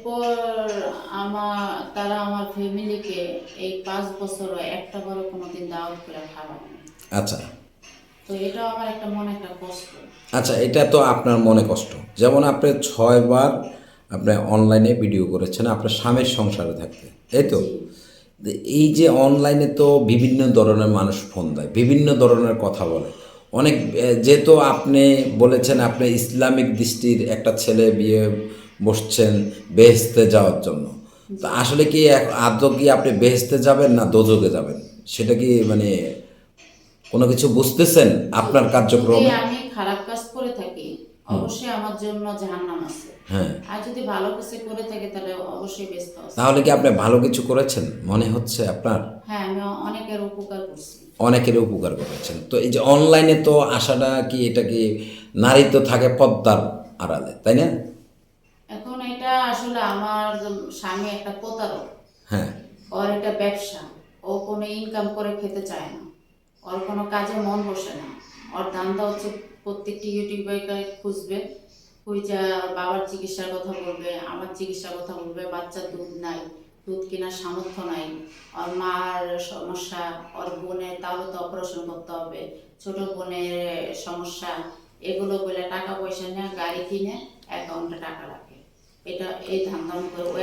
এরপর আমার তারা আমার ফ্যামিলিকে এই পাঁচ বছর একটা বড় কোনোদিন দাওয়াত করে খাওয়ায় আচ্ছা। তো এটাও আমার একটা মনে একটা কষ্ট। আচ্ছা এটা তো আপনার মনে কষ্ট। যেমন আপনি ছয়বার আপনি অনলাইনে ভিডিও করেছেন আপনার স্বামীর সংসারে থাকতে। এই তো? এই যে অনলাইনে তো বিভিন্ন ধরনের মানুষ ফোন দেয় বিভিন্ন ধরনের কথা বলে। অনেক যেহেতু আপনি বলেছেন আপনি ইসলামিক দৃষ্টির একটা ছেলে বিয়ে বসছেন বেহেস্তে যাওয়ার জন্য। তো আসলে কি এক- আদৌ কি আপনি বেহেস্তে যাবেন না দোজকে যাবেন? সেটা কি মানে কোনো কিছু বুঝতেছেন আপনার কার্যক্রম? আমি খারাপ কাজ করে থাকি। অবশ্যই আমার জন্য জাহান্নাম আছে। হ্যাঁ। আর যদি ভালো কিছু করে থাকি তাহলে অবশ্যই ব্যস্ত আছে। তাহলে কি আপনি ভালো কিছু করেছেন? মনে হচ্ছে আপনার? হ্যাঁ আমি অনেকের উপকার করছি। অনেকের উপকার করেছেন। তো এই যে অনলাইনে তো আসাটা কি এটা কি নারী তো থাকে পদ্মার আড়ালে তাই না? আসলে আমার স্বামী একটা প্রতারক। হ্যাঁ। ওর এটা ব্যবসা। ও কোনো ইনকাম করে খেতে চায় না। ওর কোনো কাজে মন বসে না। ওর ধান্দা হচ্ছে প্রত্যেকটি ইউটিউবারকে খুঁজবে। খুঁজা বাবার চিকিৎসার কথা বলবে আমার চিকিৎসার কথা বলবে বাচ্চার দুধ নাই দুধ কেনার সামর্থ্য নাই। ওর মার সমস্যা ওর বোনের তাহলে তো অপারেশন করতে হবে। ছোট বোনের সমস্যা এগুলো বলে টাকা পয়সা নিয়ে গাড়ি কিনে অ্যাকাউন্টে টাকা রাখে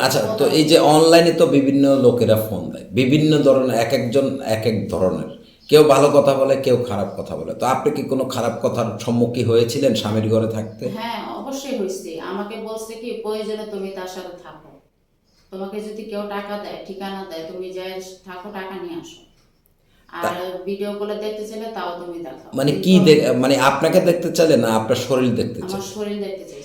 আচ্ছা তো এই যে অনলাইনে তো বিভিন্ন লোকেরা ফোন দেয়। বিভিন্ন ধরনের এক একজন এক এক ধরনের। কেউ ভালো কথা বলে কেউ খারাপ কথা বলে। তো আপনি কি কোনো খারাপ কথার সম্মুখীন হয়েছিলেন স্বামীর ঘরে থাকতে? হ্যাঁ অবশ্যই হয়েছে। আমাকে বলছে কি প্রয়োজনে তুমি তার সাথে থাকো। তোমাকে যদি কেউ টাকা দেয় ঠিকানা দেয় তুমি যাই থাকো টাকা নিয়ে আসো। আর ভিডিও করে দেখতে চাইলে তাও তুমি দেখাও। মানে কি দেখ- মানে আপনাকে দেখতে চাইলে না আপনার শরীর দেখতে চাই আমার শরীর দেখতে চাইছে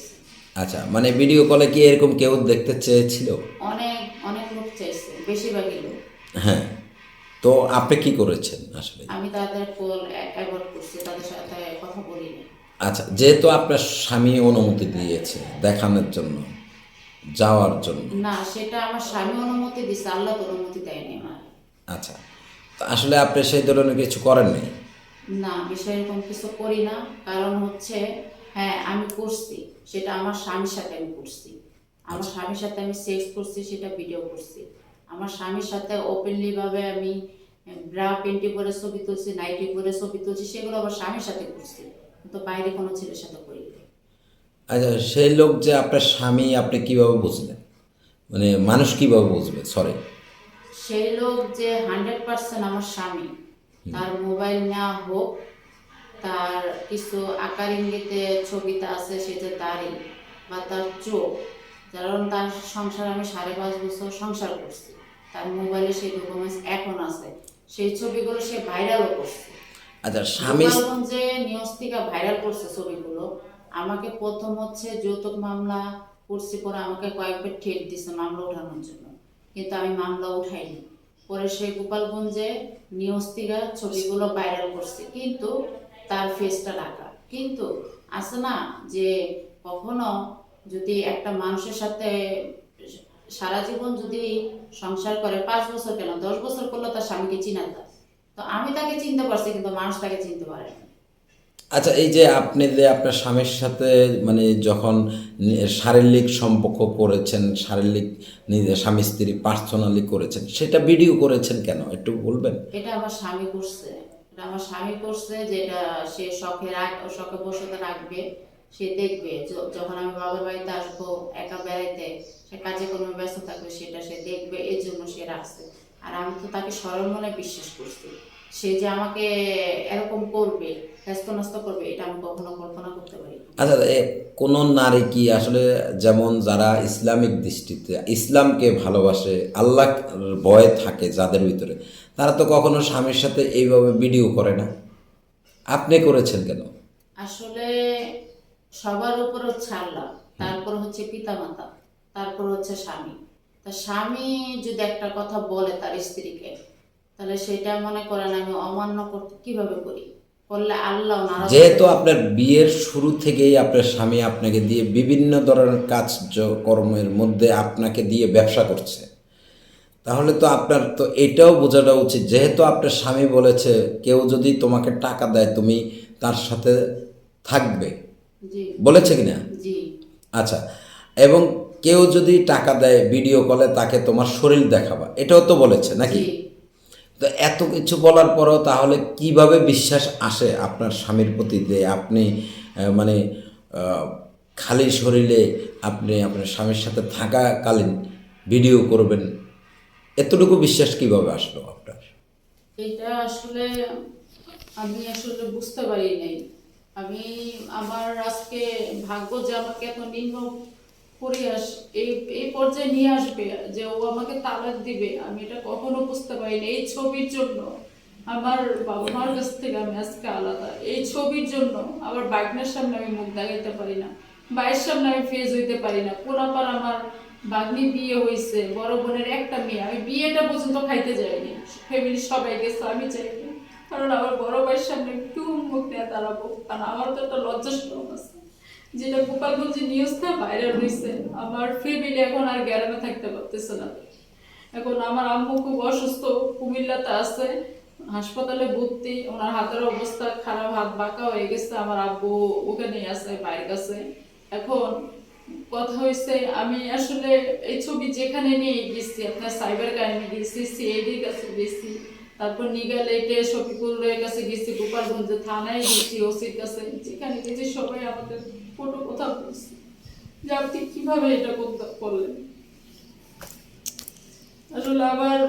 আচ্ছা মানে ভিডিও কলে কি এরকম কেউ দেখতে চেয়েছিল? অনেক অনেক লোক চাইছে বেশিরভাগই লোক। হ্যাঁ তো আপনি কি করেছেন আসলে? আমি তাদের কল অ্যাভয়েড করছি তাদের সাথে কথা বলিনি আচ্ছা যেহেতু আপনার স্বামী অনুমতি দিয়েছে দেখানোর জন্য যাওয়ার জন্য। না সেটা আমার স্বামী অনুমতি দিচ্ছে আল্লাহ তো অনুমতি দেয়নি আমার। আচ্ছা তো আসলে আপনি সেই ধরনের কিছু করেননি? না আমি সেরকম কিছু করি না কারণ হচ্ছে হ্যাঁ আমি করছি। সেটা আমার স্বামীর সাথে আমি করছি। আমার স্বামীর সাথে আমি সেক্স করছি সেটা ভিডিও করছি। আমার স্বামীর সাথে ওপেনলি ভাবে আমি ব্রা পেন্টি করে ছবি তুলছি নাইটি করে ছবি তুলছি সেগুলো আমার স্বামীর সাথে করছি। কিন্তু বাইরে কোনো ছেলের সাথে করিনি আচ্ছা সেই লোক যে আপনার স্বামী আপনি কীভাবে বুঝলেন? মানে মানুষ কীভাবে বুঝবে? সরি সেই লোক যে হান্ড্রেড পার্সেন্ট আমার স্বামী তার মোবাইল নেওয়া হোক তার কিছু আকার ইঙ্গিতে ছবিতে আছে সেটা দাড়ি বা তার চোখ কারণ তার সংসার আমি সাড়ে পাঁচ বছর সংসার করছি। তার মোবাইলে সেই ডকুমেন্টস এখন আছে। সেই ছবিগুলো সে ভাইরালও করছে। আচ্ছা স্বামী গোপালগঞ্জে নিউজ থেকে ভাইরাল করছে ছবিগুলো। আমাকে প্রথম হচ্ছে যৌতুক মামলা করছি পরে আমাকে কয়েকবার ঠেট দিছে মামলা ওঠানোর জন্য। কিন্তু আমি মামলা উঠাইনি। পরে সেই গোপালগঞ্জে নিউজ থেকে ছবিগুলো ভাইরাল করছে। কিন্তু তার ফেসটা ঢাকা। কিন্তু আছে না যে কখনো যদি একটা মানুষের সাথে সারা জীবন যদি সংসার করে পাঁচ বছর কেন? দশ বছর করলে তার স্বামীকে চিনা যায় তো আমি তাকে চিনতে পারছি কিন্তু মানুষ তাকে চিনতে পারে না। আচ্ছা এই যে আপনি যে আপনার স্বামীর সাথে মানে যখন শারীরিক সম্পর্ক করেছেন শারীরিক নিজের স্বামী স্ত্রী পার্সোনালি করেছেন সেটা ভিডিও করেছেন কেন? একটু বলবেন? এটা আমার স্বামী করছে। এটা আমার স্বামী করছে যেটা সে শখে রাখ, শখে বসতে রাখবে, সে দেখবে। যখন আমি বাবার বাড়িতে আসব একা বেড়াইতে, সে কাজে কোনো ব্যস্ত থাকবে, সেটা সে দেখবে, এর জন্য সে রাখছে। আর আমি তো তাকে সরল মনে বিশ্বাস করছি। সে যে আমাকে এরকম করবে নষ্ট করবে, এটা আমি কখনো কল্পনা করতে পারি আচ্ছা কোন নারী কি আসলে যেমন যারা ইসলামিক দৃষ্টিতে, ইসলামকে ভালোবাসে আল্লাহ ভয় থাকে যাদের ভিতরে তারা তো কখনো স্বামীর সাথে এইভাবে ভিডিও করে না। আপনি করেছেন কেন? আসলে সবার উপর হচ্ছে আল্লাহ তারপর হচ্ছে পিতামাতা তারপর হচ্ছে স্বামী। তা স্বামী যদি একটা কথা বলে তার স্ত্রীকে তাহলে সেটা মনে করেন আমি অমান্য করতে কীভাবে করি? করলে আল্লাহ যেহেতু আপনার বিয়ের শুরু থেকেই আপনার স্বামী আপনাকে দিয়ে বিভিন্ন ধরনের কাজকর্মের মধ্যে আপনাকে দিয়ে ব্যবসা করছে। তাহলে তো আপনার তো এটাও বোঝাটা উচিত। যেহেতু আপনার স্বামী বলেছে কেউ যদি তোমাকে টাকা দেয় তুমি তার সাথে থাকবে। বলেছে কিনা? জি। আচ্ছা এবং কেউ যদি টাকা দেয় ভিডিও কলে তাকে তোমার শরীর দেখাবা এটাও তো বলেছে নাকি? তো এত কিছু বলার পরও তাহলে কীভাবে বিশ্বাস আসে আপনার স্বামীর প্রতি যে আপনি মানে খালি শরীরে আপনি আপনার স্বামীর সাথে থাকাকালীন ভিডিও করবেন? এতটুকু বিশ্বাস কীভাবে আসলো আপনার? এটা আসলে আমি আসলে বুঝতে পারি নাই। আমি আমার আজকে ভাগ্য যে আমাকে এত নিম্ন পরিহাস এই এই পর্যায়ে নিয়ে আসবে, যে ও আমাকে তালাক দিবে, আমি এটা কখনো বুঝতে পারিনি এই ছবির জন্য আমার বাবা মার কাছ থেকে আমি আজকে আলাদা। এই ছবির জন্য আবার বাগনের সামনে আমি মুখ দেখাইতে পারি না বাইরের সামনে আমি ফেজ হইতে পারি না। পোলাপার আমার বাগনি বিয়ে হয়েছে, বড় বোনের একটা মেয়ে, আমি বিয়েটা পর্যন্ত খাইতে যাইনি। ফ্যামিলি সবাই গেছে আমি চাইনি কারণ আমার বড় ভাইয়ের সামনে একটু মুখ নিয়ে দাঁড়াবো, কারণ আমার তো একটা লজ্জা শরম আছে। যেটা গোপালগঞ্জে নিউজটা ভাইরাল হয়েছে আমার ফ্যামিলি এখন আর গ্যারামে থাকতে পারতেছে না। এখন আমার আম্মু খুব অসুস্থ, কুমিল্লাতে আছে, হাসপাতালে ভর্তি, ওনার হাতের অবস্থা খারাপ, হাত বাঁকা হয়ে গেছে, আমার আব্বু ওখানেই আছে বাইরের কাছে এখন কথা হয়েছে আমি আসলে এই ছবি যেখানে নিয়ে গেছি, আপনার সাইবার ক্রাইমে গেছি সিআইডির কাছে গেছি, তারপর নিগালেটে শফিকুলের কাছে গেছি, গোপালগঞ্জ থানায় গেছি ওসির কাছে, যেখানে গেছি সবাই আমাদের ফটো কথা বলছে। যে আপনি কীভাবে এটা করলেন? আসলে আবার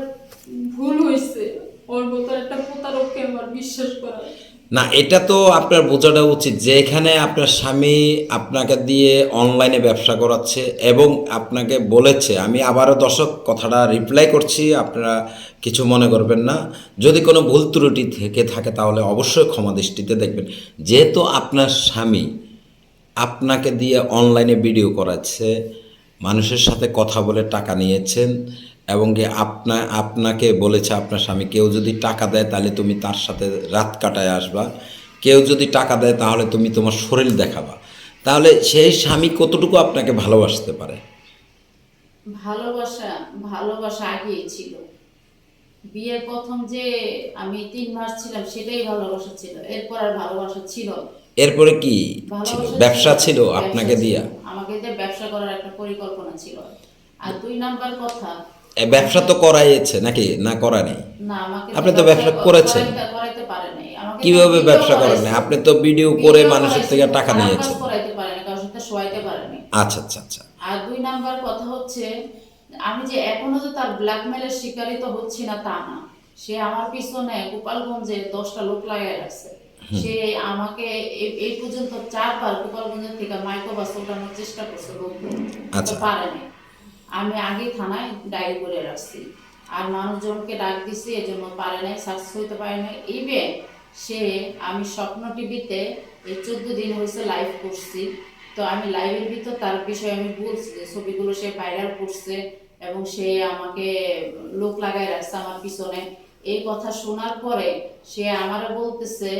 ভুল হয়েছে ওর একটা প্রতারককে আমার বিশ্বাস করা না, এটা তো আপনার বোঝাটা উচিত যে এখানে আপনার স্বামী আপনাকে দিয়ে অনলাইনে ব্যবসা করাচ্ছে এবং আপনাকে বলেছে, আমি আবারও দর্শক, কথাটা রিপ্লাই করছি, আপনারা কিছু মনে করবেন না। যদি কোনো ভুল ত্রুটি থেকে থাকে তাহলে অবশ্যই ক্ষমা দৃষ্টিতে দেখবেন। যেহেতু আপনার স্বামী আপনাকে দিয়ে অনলাইনে ভিডিও করাচ্ছে, মানুষের সাথে কথা বলে টাকা নিয়েছেন এবং কি আপনা আপনাকে বলেছে আপনার স্বামী কেউ যদি টাকা দেয় তাহলে তুমি তার সাথে রাত কাটায় আসবা। কেউ যদি টাকা দেয় তাহলে তুমি তোমার শরীর দেখাবা। তাহলে সেই স্বামী কতটুকু আপনাকে ভালোবাসতে পারে? ভালোবাসা ভালোবাসা আগেই ছিল। বিয়ের প্রথম যে আমি তিন মাস ছিলাম সেটাই ভালোবাসা ছিল। এরপর আর ভালোবাসা ছিল এরপরে কি ছিল? ব্যবসা ছিল। আপনাকে দিয়া? আমাকে দিয়ে ব্যবসা করার একটা পরিকল্পনা ছিল। আর দুই নাম্বার কথা ব্যবসা তো করাইছে নাকি? না করা নেই? আপনি তো ব্যবসা করেছেন। কীভাবে ব্যবসা করেন আপনি তো ভিডিও করে মানুষের থেকে টাকা নিয়েছেন। আচ্ছা আচ্ছা আচ্ছা। আর দুই নাম্বার কথা হচ্ছে আমি যে এখনও যে তার ব্ল্যাকমেলের শিকারই তো হচ্ছি না তা না। সে আমার পিছনে গোপালগঞ্জে দশটা লোক লাগাই রাখছে। সে আমাকে এই- এই পর্যন্ত চারবার গোপালগঞ্জের থেকে মাইক্রোবাস ওঠানোর চেষ্টা করছে লোক আচ্ছা। পারেনি আমি আগে থানায় ডায়েরি করে রাখছি। আর মানুষজনকে ডাক দিছি, এজন্য পারে নাই, সাকসেস হইতে পারে নাই। ইভেন সে আমি স্বপ্ন টিভিতে এই চোদ্দ দিন হয়েছে লাইভ করছি। তো আমি লাইভের ভিতর তার বিষয়ে আমি বলছি যে ছবিগুলো সে ভাইরাল করছে এবং সে আমাকে লোক লাগাই রাখছে আমার পিছনে। এই কথা শোনার পরে সে আমারে বলতেছে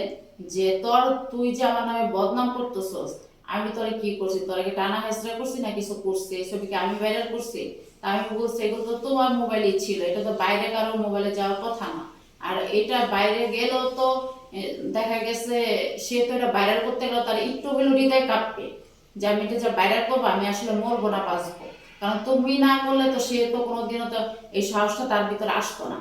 যে, তোর, তুই যে আমার নামে বদনাম করতেছস আমি তোরে কি করছি? তোরা কি টানা হেসরা করছি না কিছু করছি? এই ছবিকে আমি ভাইরাল করছি? তা আমি বলছি, এগুলো তো তোমার মোবাইলেই ছিল। এটা তো বাইরে কারও মোবাইলে যাওয়ার কথা না। আর এটা বাইরে গেলেও তো দেখা গেছে সে তো এটা ভাইরাল করতে গেলে তার একটু হলেও হৃদয় কাঁপবে। যে আমি এটা যে ভাইরাল করব, আমি আসলে মরবো না, বাঁচবো। কারণ তুমি না করলে তো সে তো কোনোদিনও তো এই সাহসটা তার ভিতরে আসতো না।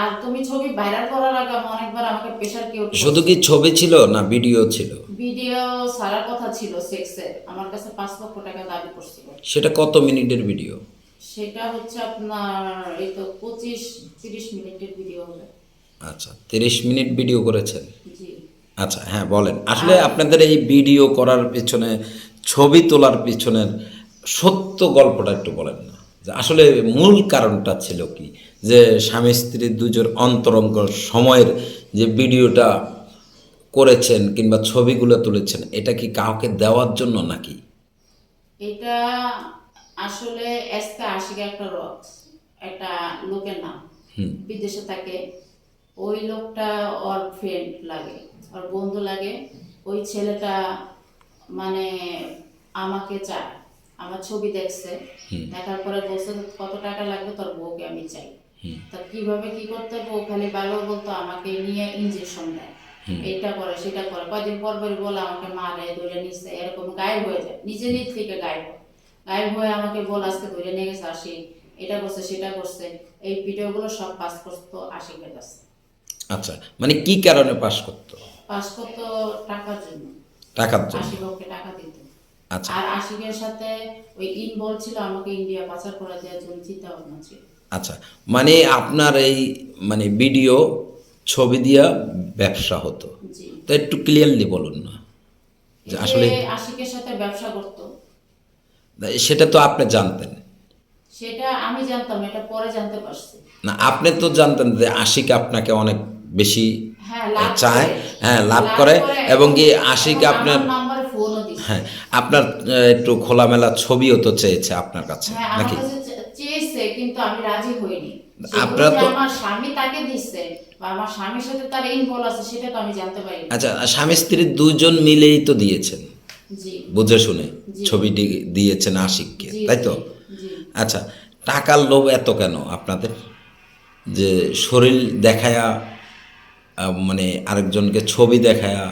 আর তুমি ছবি ভাইরাল করার আগে অনেকবার আমাকে প্রেশার কেউ শুধু কি ছবি ছিল না ভিডিও ছিল? ভিডিও সারা কথা ছিল সেক্সের আমার কাছে পাঁচ লক্ষ টাকা দাবি করছিল। সেটা কত মিনিটের ভিডিও সেটা হচ্ছে আপনার এই তো পঁচিশ তিরিশ মিনিটের ভিডিও হবে। আচ্ছা তিরিশ মিনিট ভিডিও করেছেন? আচ্ছা হ্যাঁ বলেন। আসলে আপনাদের এই ভিডিও করার পিছনে ছবি তোলার পিছনের সত্য গল্পটা একটু বলেন না। যে আসলে মূল কারণটা ছিল কি? যে স্বামী স্ত্রী দুজন অন্তরঙ্গ সময়ের যে ভিডিওটা করেছেন কিংবা ছবিগুলো তুলেছেন এটা কি কাউকে দেওয়ার জন্য নাকি? এটা আসলে এসকে আশিকা একটা রক্স একটা লোকের নাম। বিদেশে থাকে। ওই লোকটা ওর ফ্রেন্ড লাগে ওর বন্ধু লাগে। ওই ছেলেটা মানে আমাকে চায় আমার ছবি দেখছে। দেখার পরে বলছে কত টাকা লাগবে তোর বউকে আমি চাই? তা কীভাবে কি করতে হবে? ও খালি ভালো বলতো আমাকে নিয়ে ইঞ্জেকশন দেয়। এটা করে সেটা করে। কয়দিন পর পরই বলে আমাকে মারে ধরে নিচ্ছে এরকম গায়েব হয়ে যায়। নিজে নিজ থেকে গায়েব হয়। গায়েব হয়ে আমাকে বল আজকে ধরে নিয়ে গেছে আসি। এটা করছে সেটা করছে। এই ভিডিওগুলো সব পাস করতো আশিকের কাছে আচ্ছা মানে কি কারণে পাস করতো? পাস করতো টাকার জন্য। টাকার জন্য। টাকা দিত। আচ্ছা। আর আশিকের সাথে ওই ইন বলছিল আমাকে ইন্ডিয়া পাচার করে দেওয়ার জন্য চিন্তা ভাবনা ছিল। আচ্ছা মানে আপনার এই মানে ভিডিও ছবি দিয়া ব্যবসা হতো। তো একটু ক্লিয়ারলি বলুন না। যে আসলে আশিকের সাথে ব্যবসা করতো। সেটা তো আপনি জানতেন। সেটা আমি জানতাম এটা পরে জানতে পারছি। না আপনি তো জানতেন যে আশিক আপনাকে অনেক বেশি হ্যাঁ চায় হ্যাঁ লাভ করে এবং কি আশিক আপনার হ্যাঁ আপনার একটু খোলামেলা ছবিও তো চেয়েছে আপনার কাছে হ্যাঁ নাকি? চেয়েছে কিন্তু আমি রাজি হইনি। আপনারা তো- আমার স্বামী তাকে দিচ্ছে বা আমার স্বামীর সাথে তার ইনভলভ আছে সেটা তো আমি জানতে পারি আচ্ছা স্বামী স্ত্রী দুজন মিলেই তো দিয়েছেন। জি। বুঝে শুনে ছবিটি দিয়েছেন আশিককে তাই তো? আচ্ছা টাকার লোভ এত কেন আপনাদের? যে শরীর দেখায়া মানে আরেকজনকে ছবি দেখায়া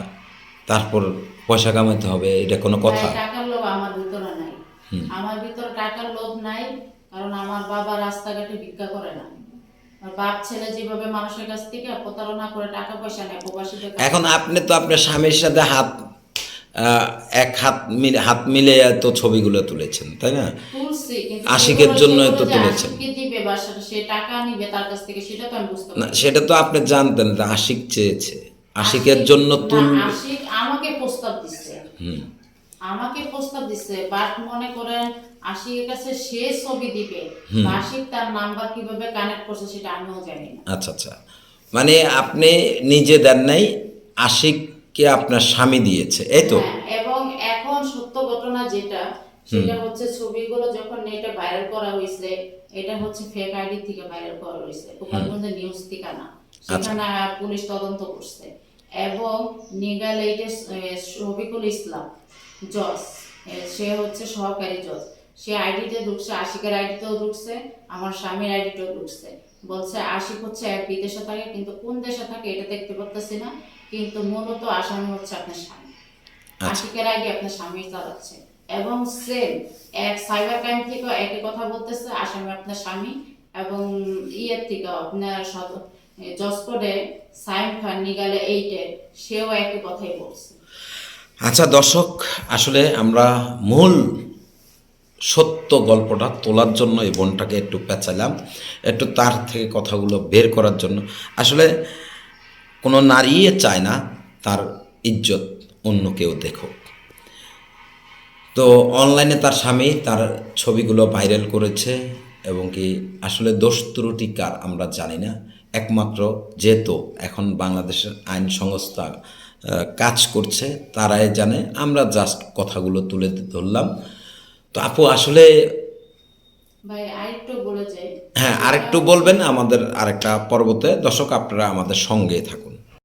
তারপর পয়সা কামাইতে হবে এটা কোনো কথা? টাকার লোভ আমার ভিতরে নাই। আমার ভিতরে টাকার লোভ নাই কারণ আমার বাবা রাস্তাঘাটে ভিক্ষা করে না। বাপ ছেলে যেভাবে মানুষের কাছ থেকে প্রতারণা করে টাকা পয়সা নেয় প্রবাসীদের এখন আপনি তো আপনার স্বামীর সাথে হাত এক হাত মিলে হাত মিলে তো ছবিগুলো তুলেছেন তাই না? আশিকের জন্যই তো তুলেছেন। না সেটা তো আপনি জানতেন আশিক চেয়েছে। আশিকের জন্য তুল আমাকে প্রস্তাব দিচ্ছে। হুম। আমাকে প্রস্তাব দিচ্ছে বাট মনে করেন আশিকের কাছে সে ছবি দিবে। আশিক তার নাম্বার কীভাবে কানেক্ট করছে সেটা আমিও জানি না। আচ্ছা আচ্ছা। মানে আপনি নিজে দেন নাই আশিককে আপনার স্বামী দিয়েছে এই তো? হ্যাঁ, এবং এখন সত্য ঘটনা যেটা সেটা হচ্ছে ছবিগুলো যখন নেটে ভাইরাল করা হয়েছে এটা হচ্ছে ফেক আইডি থেকে ভাইরাল করা হয়েছে গোপালগঞ্জের নিউজ থেকে না। সেখানে পুলিশ তদন্ত করছে। এবং নিগাল এইটে শফিকুল ইসলাম। জজ। সে হচ্ছে সহকারী জজ। সে আইডিতে ঢুকছে আশিকের আইডিতেও ঢুকছে আমার স্বামীর আইডিতেও ঢুকছে। বলছে আশিক হচ্ছে এক বিদেশে থাকে কিন্তু কোন দেশে থাকে এটা দেখতে পারতেছি না কিন্তু মূলত আসামি হচ্ছে আপনার স্বামী। আশিকের আগে আপনার স্বামী চালাচ্ছে। এবং সেম এক সাইবার ক্রাইম থেকেও একই কথা বলতেছে আসামি আপনার স্বামী এবং ইয়ের থেকে আপনার জসকোডে সাইম খান নিগালে এইটে সেও একই কথাই বলছে। আচ্ছা দর্শক, আসলে আমরা মূল সত্য গল্পটা তোলার জন্য এই বোনটাকে একটু পেঁচালাম, একটু তার থেকে কথাগুলো বের করার জন্য। আসলে কোনো নারীই চায় না তার ইজ্জত অন্য কেউ দেখুক। তো অনলাইনে তার স্বামী তার ছবিগুলো ভাইরাল করেছে এবং কি আসলে দোষ ত্রুটি কার আমরা জানি না। একমাত্র যেহেতু এখন বাংলাদেশের আইন সংস্থা কাজ করছে তারাই জানে। আমরা জাস্ট কথাগুলো তুলে ধরলাম। তো আপু আসলে হ্যাঁ আরেকটু বলবেন আমাদের আরেকটা পর্বতে। দর্শক আপনারা আমাদের সঙ্গে থাকুন।